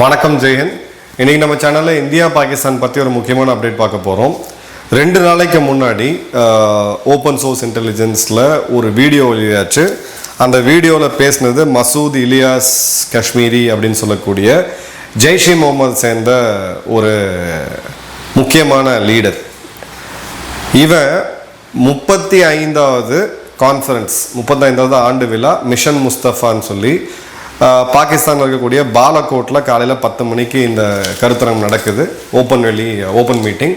வணக்கம் ஜெயன். இன்னைக்கு நம்ம சேனலில் இந்தியா பாகிஸ்தான் பற்றி ஒரு முக்கியமான அப்டேட் பார்க்க போகிறோம் ரெண்டு நாளைக்கு முன்னாடி ஓப்பன் சோர்ஸ் இன்டெலிஜென்ஸில் ஒரு வீடியோ வெளியாச்சு. அந்த வீடியோவில் பேசினது மசூத் இலியாஸ் காஷ்மீரி அப்படின்னு சொல்லக்கூடிய ஜெய்ஷே முகமது சேர்ந்த ஒரு முக்கியமான லீடர் இவன் முப்பத்தி ஐந்தாவது கான்ஃபரன்ஸ் முப்பத்தைந்தாவது ஆண்டு விழா மிஷன் முஸ்தஃபான்னு சொல்லி பாகிஸ்தானில் இருக்கக்கூடிய பாலகோட்டில் காலையில் பத்து மணிக்கு இந்த கருத்தரங்கம் நடக்குது. ஓப்பன் வெளி ஓப்பன் மீட்டிங்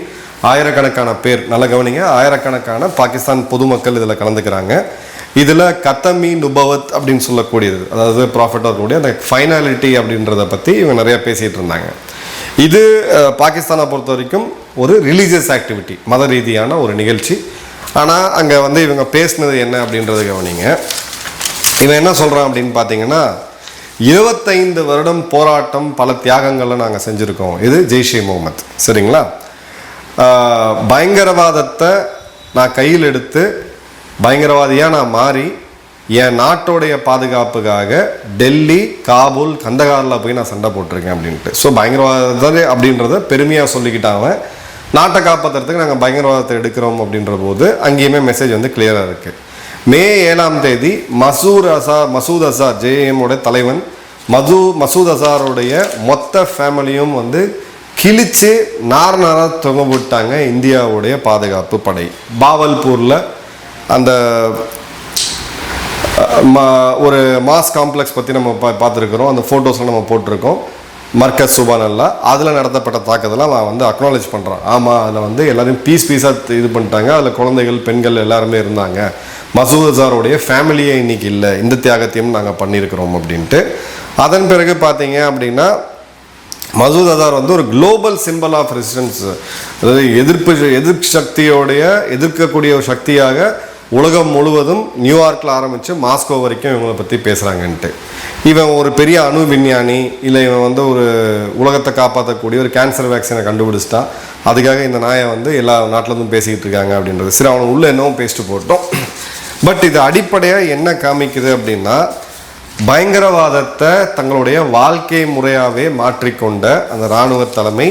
ஆயிரக்கணக்கான பேர் நல்ல கவனிங்க. ஆயிரக்கணக்கான பாகிஸ்தான் பொதுமக்கள் இதில் கலந்துக்கிறாங்க. இதில் கத்தமி நுபவத் அப்படின்னு சொல்லக்கூடியது. அதாவது ப்ராஃபிட் இருக்கக்கூடிய அந்த ஃபைனாலிட்டி அப்படின்றத பற்றி இவங்க நிறையா பேசிகிட்டு இருந்தாங்க. இது பாகிஸ்தானை பொறுத்த வரைக்கும் ஒரு ரிலீஜியஸ் ஆக்டிவிட்டி மத ரீதியான ஒரு நிகழ்ச்சி. ஆனால் அங்கே வந்து இவங்க பேசினது என்ன அப்படின்றத கவனிங்க. இவன் என்ன சொல்கிறான் அப்படின்னு பார்த்தீங்கன்னா இருபத்தைந்து வருடம் போராட்டம் பல தியாகங்களை நாங்கள் செஞ்சுருக்கோம். இது ஜெய்ஷே முகமது. சரிங்களா? பயங்கரவாதத்தை நான் கையில் எடுத்து பயங்கரவாதியாக நான் மாறி என் நாட்டோடைய பாதுகாப்புக்காக டெல்லி காபூல் கந்தகாரில் போய் நான் சண்டை போட்டிருக்கேன் அப்படின்ட்டு. ஸோ பயங்கரவாதத்தை அப்படின்றத பெருமையாக சொல்லிக்கிட்டாங்க நாட்டை காப்பாற்றுறதுக்கு நாங்கள் பயங்கரவாதத்தை எடுக்கிறோம் அப்படின்ற போது அங்கேயுமே மெசேஜ் வந்து கிளியராக இருக்குது மே ஏழாம் தேதி மசூர் அசார் மசூத் அசார் ஜேஎம்மோட தலைவன் மது மசூத் அசாருடைய மொத்த ஃபேமிலியும் வந்து கிழிச்சு நார் நாராக தொங்க விட்டாங்க இந்தியாவுடைய பாதுகாப்பு படை. பாவல்பூரில் அந்த ஒரு மாஸ் காம்ப்ளெக்ஸ் பற்றி நம்ம பா பார்த்துருக்குறோம். அந்த ஃபோட்டோஸ்லாம் நம்ம போட்டிருக்கோம். மர்கஸ் சுபானல்லா. அதில் நடத்தப்பட்ட தாக்கத்தில் அவன் வந்து அக்னாலேஜ் பண்ணுறான் ஆமாம் அதில் வந்து எல்லாரையும் பீஸ் பீஸாக இது பண்ணிட்டாங்க. அதில் குழந்தைகள் பெண்கள் எல்லாருமே இருந்தாங்க. மசூத் அசாருடைய ஃபேமிலியே இன்னைக்கு இல்லை. இந்த தியாகத்தையும் நாங்கள் பண்ணியிருக்கிறோம் அப்படின்ட்டு. அதன் பிறகு பார்த்தீங்க அப்படின்னா மசூத் அசார் வந்து ஒரு குளோபல் சிம்பிள் ஆஃப் ரெசிடன்ஸ் அதாவது எதிர்ப்பு எதிர்ப்பு சக்தியோடைய எதிர்க்கக்கூடிய ஒரு சக்தியாக உலகம் முழுவதும் நியூயார்க்கில் ஆரம்பித்து மாஸ்கோ வரைக்கும் இவங்களை பற்றி பேசுகிறாங்கன்ட்டு இவன் ஒரு பெரிய அணு விஞ்ஞானி இல்லை இவன் வந்து ஒரு உலகத்தை காப்பாற்றக்கூடிய ஒரு கேன்சர் வேக்சினை கண்டுபிடிச்சிட்டா அதுக்காக இந்த நாயை வந்து எல்லா நாட்டிலேருந்தும் பேசிக்கிட்டு இருக்காங்க அப்படின்றது. சரி அவனை உள்ளே என்னவும் பேசிட்டு போட்டோம். பட் இது அடிப்படையாக என்ன காமிக்குது அப்படின்னா பயங்கரவாதத்தை தங்களுடைய வாழ்க்கை முறையாகவே மாற்றிக்கொண்ட அந்த இராணுவ தலைமை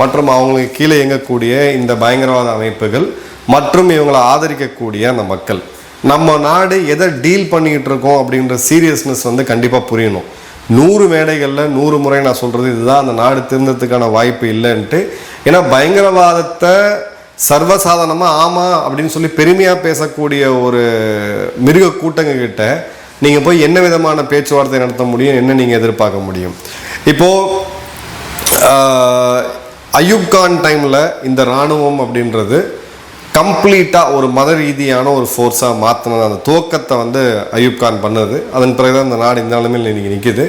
மற்றும் அவங்களுக்கு கீழே இயங்கக்கூடிய இந்த பயங்கரவாத அமைப்புகள் மற்றும் இவங்களை ஆதரிக்கக்கூடிய அந்த மக்கள். நம்ம நாடு எதை டீல் பண்ணிக்கிட்டு இருக்கோம் அப்படின்ற சீரியஸ்னஸ் வந்து கண்டிப்பாக புரியணும். நூறு மேடைகளில் நூறு முறை நான் சொல்கிறது இதுதான். அந்த நாடு திருந்ததுக்கான வாய்ப்பு இல்லைன்ட்டு. ஏன்னா பயங்கரவாதத்தை சர்வசாதாரணமாக ஆமாம் அப்படின்னு சொல்லி பெருமையாக பேசக்கூடிய ஒரு மிருக கூட்டங்கக்கிட்ட நீங்கள் போய் என்ன விதமான பேச்சுவார்த்தை நடத்த முடியும் என்ன நீங்கள் எதிர்பார்க்க முடியும்? இப்போது அயூப் கான் டைமில் இந்த இராணுவம் அப்படின்றது கம்ப்ளீட்டாக ஒரு மத ரீதியான ஒரு ஃபோர்ஸாக மாற்றினது அந்த துவக்கத்தை வந்து அயூப் கான் பண்ணது. அதன் பிறகு தான் இந்த நாடு இந்த நிலைமையில் இன்றைக்கி நிற்கிது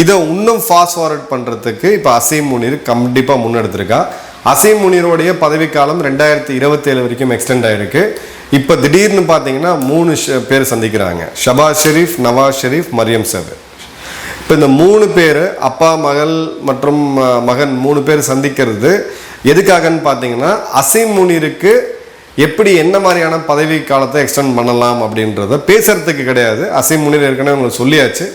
இதை இன்னும் ஃபாஸ்ட் ஃபார்வர்ட் பண்ணுறதுக்கு இப்போ அசீம் முனீர் கண்டிப்பாக முன்னெடுத்திருக்கா. அசீம் முனீரோடைய பதவிக்காலம் ரெண்டாயிரத்தி இருபத்தேழு வரைக்கும் எக்ஸ்டெண்ட் ஆயிருக்கு. இப்போ திடீர்னு பார்த்தீங்கன்னா மூணு ஷ- பேர் சந்திக்கிறாங்க. ஷபாஸ் ஷெரீஃப் நவாஸ் ஷெரீஃப் மரியம் சேவர் இப்போ இந்த மூணு பேர் அப்பா மகள் மற்றும் மகன் மூணு பேர் சந்திக்கிறது எதுக்காகன்னு பார்த்தீங்கன்னா அசீம் முனீருக்கு எப்படி என்ன மாதிரியான பதவி காலத்தை எக்ஸ்டெண்ட் பண்ணலாம் அப்படின்றத பேசுறதுக்கு கிடையாது. அசீம் முனீர் ஏற்கனவே உங்களுக்கு சொல்லியாச்சு.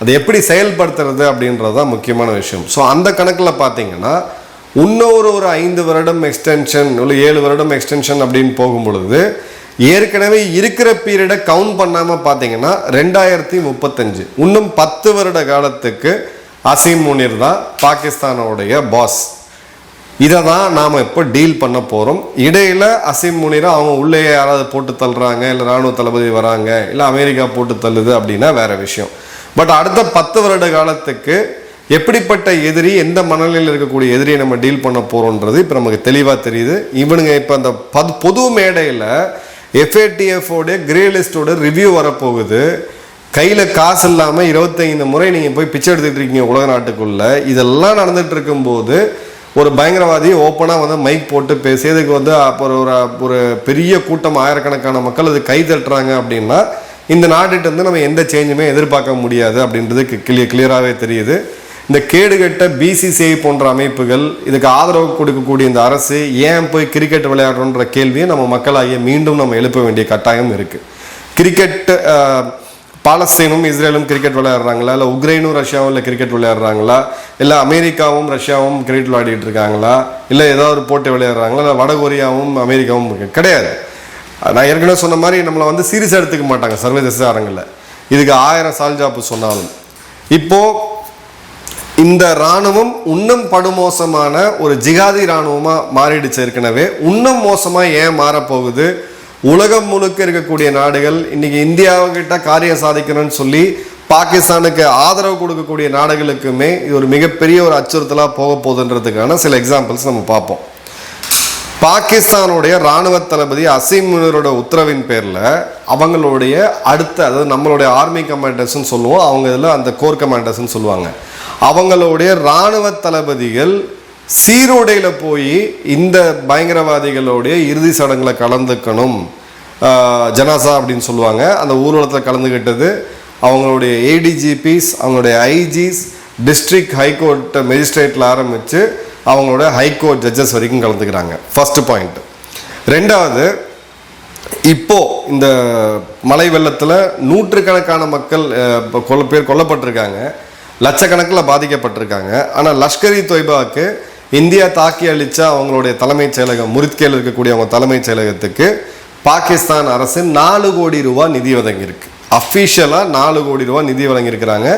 அதை எப்படி செயல்படுத்துறது அப்படின்றது தான் முக்கியமான விஷயம். ஸோ அந்த கணக்கில் பார்த்தீங்கன்னா இன்னொரு ஒரு ஐந்து வருடம் எக்ஸ்டென்ஷன் இல்லை ஏழு வருடம் எக்ஸ்டென்ஷன் அப்படின்னு போகும் பொழுது ஏற்கனவே இருக்கிற பீரியடை கவுண்ட் பண்ணாமல் பார்த்தீங்கன்னா ரெண்டாயிரத்தி முப்பத்தஞ்சு இன்னும் பத்து வருட காலத்துக்கு அசீம் முனிர் தான் பாகிஸ்தானோடைய பாஸ் இதை தான் நாம் இப்போ டீல் பண்ண போகிறோம் இடையில் அசீம் முனிரை அவங்க உள்ளே யாராவது போட்டு தள்ளுறாங்க இல்லை ராணுவ தளபதி வராங்க இல்லை அமெரிக்கா போட்டு தள்ளுது அப்படின்னா வேறு விஷயம். பட் அடுத்த பத்து வருட காலத்துக்கு எப்படிப்பட்ட எதிரி எந்த மனநிலையில் இருக்கக்கூடிய எதிரியை நம்ம டீல் பண்ண போகிறோன்றது இப்போ நமக்கு தெளிவாக தெரியுது. இவனுங்க இப்போ அந்த பது பொது மேடையில் FATF உடைய கிரே லிஸ்டோட ரிவ்யூ வரப்போகுது. கையில் காசு இல்லாமல் இருபத்தைந்து முறை நீங்கள் போய் பிச்சை எடுத்துகிட்டு இருக்கீங்க உலக நாட்டுக்குள்ளே. இதெல்லாம் நடந்துகிட்டு இருக்கும்போது ஒரு பயங்கரவாதி ஓப்பனாக வந்து மைக் போட்டு பேசி இதுக்கு வந்து அப்புறம் ஒரு ஒரு- பெரிய கூட்டம் ஆயிரக்கணக்கான மக்கள் அது கை தட்டுறாங்க அப்படின்னா இந்த நாட்டுகிட்ட வந்து நம்ம எந்த சேஞ்சுமே எதிர்பார்க்க முடியாது அப்படின்றது கிளிய கிளியராகவே தெரியுது. இந்த கேடுகட்ட பிசிசிஐ போன்ற அமைப்புகள் இதுக்கு ஆதரவு கொடுக்கக்கூடிய இந்த அரசு ஏன் போய் கிரிக்கெட் விளையாடுறோன்ற கேள்வியை நம்ம மக்களாகிய மீண்டும் நம்ம எழுப்ப வேண்டிய கட்டாயம் இருக்குது கிரிக்கெட் பாலஸ்தீனும் இஸ்ரேலும் கிரிக்கெட் விளையாடுறாங்களா? இல்லை உக்ரைனும் ரஷ்யாவும் இல்லை கிரிக்கெட் விளையாடுறாங்களா? இல்லை அமெரிக்காவும் ரஷ்யாவும் கிரிக்கெட் விளையாடிட்டு இருக்காங்களா? இல்லை ஏதாவது ஒரு போட்டி விளையாடுறாங்களா? இல்லை வடகொரியாவும் அமெரிக்காவும் கிடையாது. நான் ஏற்கனவே சொன்ன மாதிரி நம்மளை வந்து சீரியஸாக எடுத்துக்க மாட்டாங்க சர்வதேச அரங்கில். இதுக்கு ஆயிரம் சால்ஜாப்பு சொன்னாலும். இப்போ இந்த ராணுவம் இன்னும் படுமோசமான ஒரு ஜிகாதி இராணுவமாக மாறிடுச்சு ஏற்கனவே. இன்னும் மோசமாக ஏன் மாறப்போகுது? உலகம் முழுக்க இருக்கக்கூடிய நாடுகள் இன்னைக்கு இந்தியாவுக்கிட்ட காரியம் சாதிக்கணும்னு சொல்லி பாகிஸ்தானுக்கு ஆதரவு கொடுக்கக்கூடிய நாடுகளுக்குமே இது ஒரு மிகப்பெரிய ஒரு அச்சுறுத்தலாக போக போகுதுன்றதுக்கான சில எக்ஸாம்பிள்ஸ் நம்ம பார்ப்போம். பாகிஸ்தானுடைய ராணுவ தளபதி அசீம் உத்தரவின் பேரில் அவங்களுடைய அடுத்த அதாவது நம்மளுடைய ஆர்மி கமாண்டர்ஸ்னு சொல்லுவோம். அவங்க இதில் அந்த கோர் கமாண்டர்ஸ்னு சொல்லுவாங்க. அவங்களுடைய ராணுவ தளபதிகள் சீரோடையில் போய் இந்த பயங்கரவாதிகளுடைய இறுதி சடங்குல கலந்துக்கணும். ஜனாசா அப்படின்னு சொல்லுவாங்க. அந்த ஊர்வலத்தில் கலந்துக்கிட்டது அவங்களுடைய ஏடிஜிபிஸ் அவங்களுடைய ஐஜிஸ் டிஸ்ட்ரிக்ட் ஹைகோர்ட் மெஜிஸ்ட்ரேட்டில் ஆரம்பித்து அவங்களோட ஹைகோர்ட் ஜட்ஜஸ் வரைக்கும் கலந்துக்கிறாங்க. ஃபஸ்ட்டு பாயிண்ட் ரெண்டாவது இப்போது இந்த மழை வெள்ளத்தில் நூற்றுக்கணக்கான மக்கள் அஹ், கொல்ல பேர் கொல்லப்பட்டிருக்காங்க. லட்சக்கணக்கில் பாதிக்கப்பட்டிருக்காங்க. ஆனால் லஷ்கர் இ தொய்பாவுக்கு இந்தியா தாக்கி அளித்த அவங்களுடைய தலைமைச் செயலகம் முரித்கேல் இருக்கக்கூடிய அவங்க தலைமைச் செயலகத்துக்கு பாகிஸ்தான் அரசு நாலு கோடி ரூபா நிதி வழங்கியிருக்கு. அஃபிஷியலாக நாலு கோடி ரூபா நிதி வழங்கியிருக்கிறாங்க.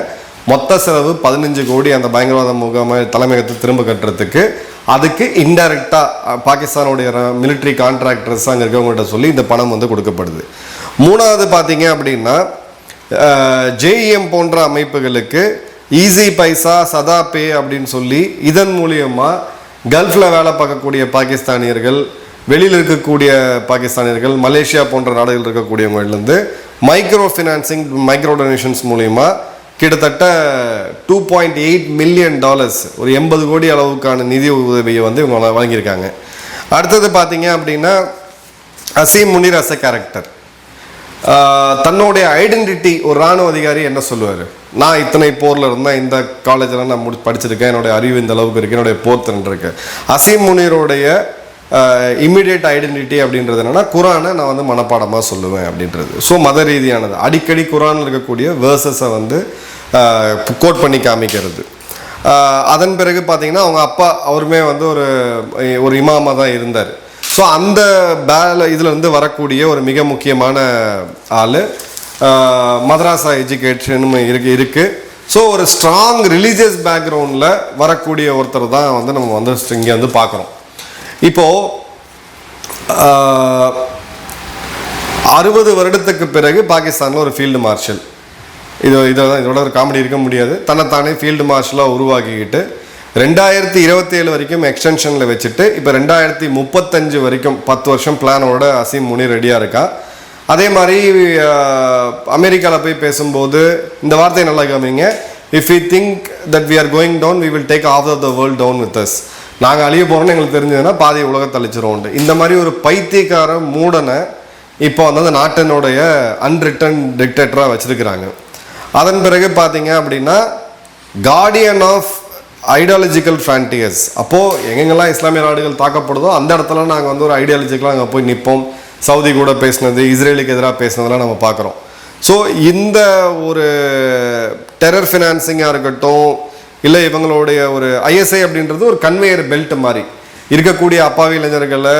மொத்த செலவு பதினஞ்சு கோடி அந்த பயங்கரவாத முகாமை தலைமையகத்தை திரும்ப கட்டுறதுக்கு. அதுக்கு இன்டைரக்டாக பாகிஸ்தானுடைய மிலிட்ரி கான்ட்ராக்டர்ஸ் அங்கே இருக்கவங்கள்ட்ட சொல்லி இந்த பணம் வந்து கொடுக்கப்படுது. மூணாவது பார்த்தீங்க அப்படின்னா ஜேஇஎம் போன்ற அமைப்புகளுக்கு ஈஸி பைசா சதா பே அப்படின்னு சொல்லி இதன் மூலியமாக கல்ஃபில் வேலை பார்க்கக்கூடிய பாகிஸ்தானியர்கள் வெளியில் இருக்கக்கூடிய பாகிஸ்தானியர்கள் மலேசியா போன்ற நாடுகள் இருக்கக்கூடியவங்கள்லேருந்து மைக்ரோ ஃபினான்சிங் மைக்ரோ டொனேஷன்ஸ் மூலியமா கிட்டத்தட்ட two point eight million dollars ஒரு எண்பது கோடி அளவுக்கான நிதி உதவியை வந்து இவங்க வழங்கியிருக்காங்க. அடுத்தது பார்த்தீங்க அப்படின்னா Asim Munir as a character தன்னுடைய ஐடென்டிட்டி ஒரு ராணுவ அதிகாரி என்ன சொல்லுவார்? நான் இத்தனை போரில் இருந்தேன் இந்த காலேஜில் நான் முடி படிச்சிருக்கேன் என்னுடைய அறிவு இந்த அளவுக்கு இருக்கு என்னுடைய போர் திறன் இருக்கு. அசீம் முனீருடைய இம்மிடியேட் ஐடென்டிட்டி அப்படின்றது என்னன்னா குரானை நான் வந்து மனப்பாடமாக சொல்லுவேன் அப்படின்றது. ஸோ மத ரீதியானது. அடிக்கடி குரானில் இருக்கக்கூடிய வேர்சஸை வந்து கோட் பண்ணி காமிக்கிறது. அதன் பிறகு பார்த்தீங்கன்னா அவங்க அப்பா அவருமே வந்து ஒரு ஒரு இமாமா தான் இருந்தார். ஸோ அந்த பேல இதுலேருந்து வரக்கூடிய ஒரு மிக முக்கியமான ஆள் மதராசா எஜுகேஷனும் இருக்கு. இருக்குது ஸோ ஒரு ஸ்ட்ராங் ரிலீஜியஸ் பேக்ரவுண்டில் வரக்கூடிய ஒருத்தர் தான் வந்து நம்ம வந்து இங்கே வந்து பார்க்குறோம் இப்போது அறுபது வருடத்துக்கு பிறகு பாகிஸ்தானில் ஒரு ஃபீல்டு மார்ஷல். இது இதோட இதோட ஒரு காமெடி இருக்க முடியாது. தன்னைத்தானே ஃபீல்டு மார்ஷலாக உருவாக்கிக்கிட்டு ரெண்டாயிரத்தி இருபத்தேழு வரைக்கும் எக்ஸ்டென்ஷனில் வச்சுட்டு இப்போ ரெண்டாயிரத்தி முப்பத்தஞ்சு வரைக்கும் பத்து வருஷம் பிளானோட அசீம் முனி ரெடியாக இருக்கா? அதே மாதிரி அமெரிக்காவில் போய் பேசும்போது இந்த வார்த்தையை நல்லா கவனிங்க if you think that we are going down we will take off the world down with us நாங்கள் அழிய போகிறோம்னு எங்களுக்கு தெரிஞ்சதுன்னா பாதி உலகத்தை அழிச்சிருவோம் இந்த மாதிரி ஒரு பைத்தியக்கார மூடனை இப்போ வந்து அந்த நாட்டினுடைய அன்ரிட்டன் டிக்டேட்டராக வச்சுருக்கிறாங்க. அதன் பிறகு பார்த்தீங்க அப்படின்னா கார்டியன் ஆஃப் ஐடியாலஜிக்கல் ஃப்ரான்டியர்ஸ் அப்போது எங்கெங்கெல்லாம் இஸ்லாமிய நாடுகள் தாக்கப்படுதோ அந்த இடத்துல நாங்கள் வந்து ஒரு ஐடியாலஜிக்கலாக அங்கே போய் நிற்போம் சவுதி கூட பேசினது இஸ்ரேலுக்கு எதிராக பேசினதெல்லாம் நம்ம பார்க்குறோம் ஸோ இந்த ஒரு டெரர் ஃபினான்சிங்காக இருக்கட்டும் இல்லை இவங்களுடைய ஒரு ஐஎஸ்ஐ அப்படின்றது ஒரு கன்வேயர் பெல்ட் மாதிரி. இருக்கக்கூடிய அப்பாவி இளைஞர்களை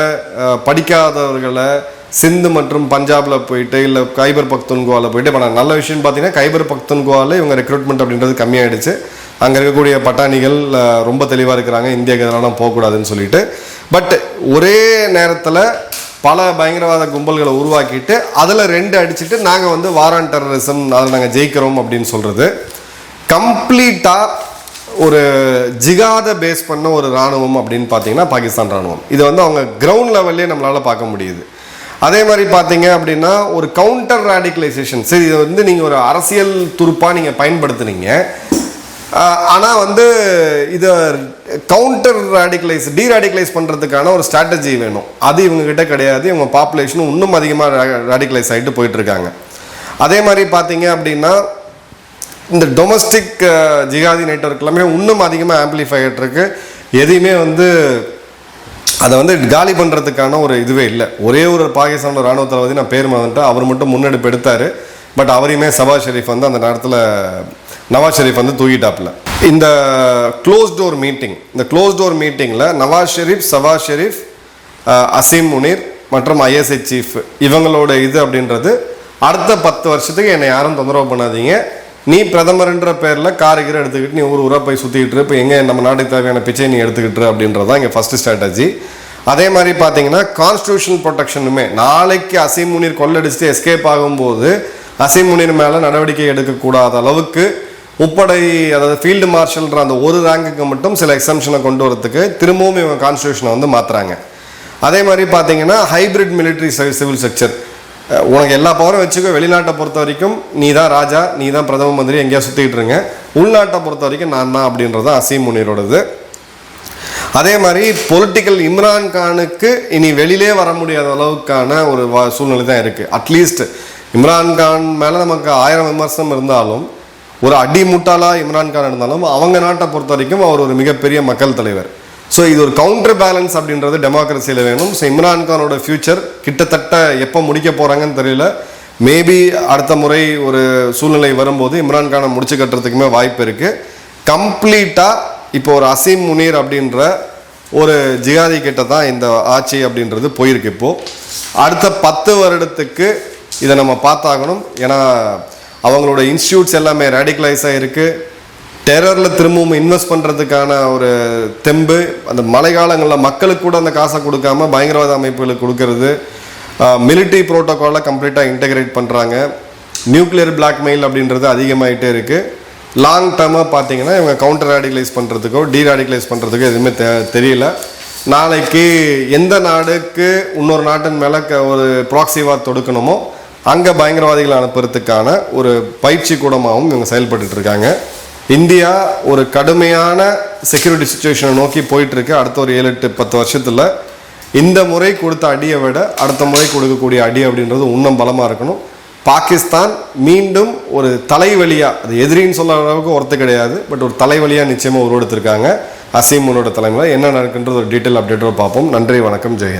படிக்காதவர்களை சிந்து மற்றும் பஞ்சாபில் போயிட்டு இல்லை கைபர் பக்துன்குவாவில் போயிட்டு இப்போ நான் நல்ல விஷயம் பார்த்தீங்கன்னா கைபர் பக்துன்குவாவில் இவங்க ரெக்ரூட்மெண்ட் அப்படின்றது கம்மியாயிடுச்சு. அங்கே இருக்கக்கூடிய பட்டாணிகள் ரொம்ப தெளிவாக இருக்கிறாங்க இந்தியாவுக்கு எதிரான போகக்கூடாதுன்னு சொல்லிட்டு. பட் ஒரே நேரத்தில் பல பயங்கரவாத கும்பல்களை உருவாக்கிட்டு அதில் ரெண்டு அடிச்சுட்டு நாங்கள் வந்து வாரான் டெரரிசம் அதில் நாங்கள் ஜெயிக்கிறோம் அப்படின்னு சொல்கிறது கம்ப்ளீட்டாக ஒரு ஜிகாத பேஸ் பண்ண ஒரு ராணுவம் அப்படின்னு பார்த்தீங்கன்னா பாகிஸ்தான் ராணுவம் இது வந்து அவங்க கிரவுண்ட் லெவல்லே நம்மளால் பார்க்க முடியுது. அதே மாதிரி பார்த்தீங்க அப்படின்னா ஒரு கவுண்டர் ரேடிகலைசேஷன் சரி இதை வந்து நீங்கள் ஒரு அரசியல் துருப்பாக நீங்கள் பயன்படுத்துனீங்க. ஆனால் வந்து இதை கவுண்டர் ரேடிகலைஸ் டீராடிகலைஸ் பண்ணுறதுக்கான ஒரு ஸ்ட்ராட்டஜி வேணும். அது இவங்ககிட்ட கிடையாது. இவங்க பாப்புலேஷனும் இன்னும் அதிகமாக ரேடிகலைஸ் ஆகிட்டு போயிட்டுருக்காங்க அதே மாதிரி பார்த்தீங்க அப்படின்னா இந்த டொமஸ்டிக் ஜிகாதி நெட்வொர்க் எல்லாமே இன்னும் அதிகமாக ஆம்பிளிஃபை ஆகிட்டுருக்கு எதையுமே வந்து அதை வந்து காலி பண்ணுறதுக்கான ஒரு இதுவே இல்லை. ஒரே ஒரு பாகிஸ்தானோட இராணுவ தளபதி நான் பேர் மறந்துட்டேன். அவர் மட்டும் முன்னெடுப்பு எடுத்தார். பட் அவரையுமே சபாஸ் ஷெரீஃப் வந்து அந்த நேரத்தில் நவாஸ் ஷெரீஃப் வந்து தூக்கிட்டாப்புல. இந்த க்ளோஸ் டோர் மீட்டிங் இந்த க்ளோஸ் டோர் மீட்டிங்கில் நவாஸ் ஷெரீஃப் சவாஸ் ஷெரீஃப் அசீம் முனீர் மற்றும் ஐஎஸ்ஐ சீஃப் இவங்களோட இது அப்படின்றது அடுத்த பத்து வருஷத்துக்கு என்னை யாரும் தொந்தரவு பண்ணாதீங்க. நீ பிரதமர்ன்ற பேரில் கார் கீரை எடுத்துக்கிட்டு நீ ஊர் ஊராக போய் சுற்றிக்கிட்டு இப்போ எங்கே நம்ம நாட்டுக்கு தேவையான பிச்சை நீ எடுத்துக்கிட்டு அப்படின்றது தான் இங்கே ஃபஸ்ட்டு ஸ்ட்ராட்டஜி அதே மாதிரி பார்த்தீங்கன்னா கான்ஸ்டியூஷன் ப்ரொடெக்ஷனுமே நாளைக்கு அசீம் முனீர் கொள்ளடிச்சுட்டு எஸ்கேப் ஆகும்போது அசீம் முனீர் மேலே நடவடிக்கை எடுக்கக்கூடாத அளவுக்கு முப்படை அதாவது ஃபீல்டு மார்ஷல்ன்ற அந்த ஒரு ரேங்குக்கு மட்டும் சில எக்ஸம்ஷனை கொண்டு வரதுக்கு திரும்பவும் இவங்க கான்ஸ்டியூஷனை வந்து மாற்றுறாங்க அதே மாதிரி பார்த்தீங்கன்னா ஹைபிரிட் மிலிட்ரி சிவில் ஸ்ட்ரக்சர் உனக்கு எல்லா பவரும் வச்சுக்கோ. வெளிநாட்டை பொறுத்த வரைக்கும் நீ தான் ராஜா நீ தான் பிரதம மந்திரி எங்கேயா சுற்றிக்கிட்டு இருங்க. உள்நாட்டை பொறுத்த வரைக்கும் நான் தான் அப்படின்றது தான் அசீம் முனீரோடது அதே மாதிரி பொலிட்டிக்கல் இம்ரான் கானுக்கு இனி வெளியிலே வர முடியாத அளவுக்கான ஒரு வா- சூழ்நிலை தான் இருக்குது அட்லீஸ்ட் இம்ரான் கான் மேலே நமக்கு ஆயிரம் விமர்சனம் இருந்தாலும் ஒரு அடி முட்டாளாக இம்ரான் கான் இருந்தாலும் அவங்க நாட்டை பொறுத்த வரைக்கும் அவர் ஒரு மிகப்பெரிய மக்கள் தலைவர். ஸோ இது ஒரு கவுண்டர் பேலன்ஸ் அப்படின்றது டெமோக்ரஸியில் வேணும். ஸோ இம்ரான் கானோட ஃபியூச்சர் கிட்டத்தட்ட எப்போ முடிக்க போகிறாங்கன்னு தெரியல. மேபி அடுத்த முறை ஒரு சூழ்நிலை வரும்போது இம்ரான் கானை முடிச்சு கட்டுறதுக்குமே வாய்ப்பு இருக்குது கம்ப்ளீட்டாக இப்போ ஒரு அசீம் முனீர் அப்படின்ற ஒரு ஜிகாதி கிட்ட தான் இந்த ஆட்சி அப்படின்றது போயிருக்கு இப்போது அடுத்த பத்து வருடத்துக்கு இதை நம்ம பார்த்தாகணும். ஏன்னா அவங்களோட இன்ஸ்டியூட்ஸ் எல்லாமே ரேடிகலைஸாக இருக்குது டெரரில் திரும்பவும் இன்வெஸ்ட் பண்ணுறதுக்கான ஒரு தெம்பு. அந்த மழைக்காலங்களில் மக்களுக்கு கூட அந்த காசை கொடுக்காம பயங்கரவாத அமைப்புகளுக்கு கொடுக்கறது. மிலிட்ரி ப்ரோட்டோக்காலை கம்ப்ளீட்டாக இன்டகிரேட் பண்ணுறாங்க நியூக்ளியர் பிளாக்மெயில் அப்படின்றது அதிகமாகிட்டே இருக்குது லாங் டேர்மாக பார்த்தீங்கன்னா இவங்க கவுண்டர் ரேடிகலைஸ் பண்ணுறதுக்கோ டீராடிகலைஸ் பண்ணுறதுக்கோ எதுவுமே தெ தெரியல. நாளைக்கு எந்த நாடுக்கு இன்னொரு நாட்டின் மேலே க- ஒரு ப்ராக்சிவாக தொடுக்கணுமோ அங்கே பயங்கரவாதிகளை அனுப்புறதுக்கான ஒரு பயிற்சி கூடமாகவும் இவங்க செயல்பட்டுட்டு இருக்காங்க. இந்தியா ஒரு கடுமையான செக்யூரிட்டி சுச்சுவேஷனை நோக்கி போயிட்டுருக்கு அடுத்த ஒரு ஏழு எட்டு பத்து வருஷத்தில் இந்த முறை கொடுத்த அடியை விட அடுத்த முறை கொடுக்கக்கூடிய அடி அப்படின்றது இன்னும் பலமாக இருக்கணும். பாகிஸ்தான் மீண்டும் ஒரு தலைவலியாக அது எதிரின்னு சொல்ல அளவுக்கு ஒருத்த கிடையாது பட் ஒரு தலைவலியாக நிச்சயமாக உருவெடுத்திருக்காங்க. அசீம் தலைமையில் என்ன நடக்குன்றது ஒரு டீட்டெயில் அப்டேட்டோட பார்ப்போம். நன்றி வணக்கம் ஜெயஹிந்த்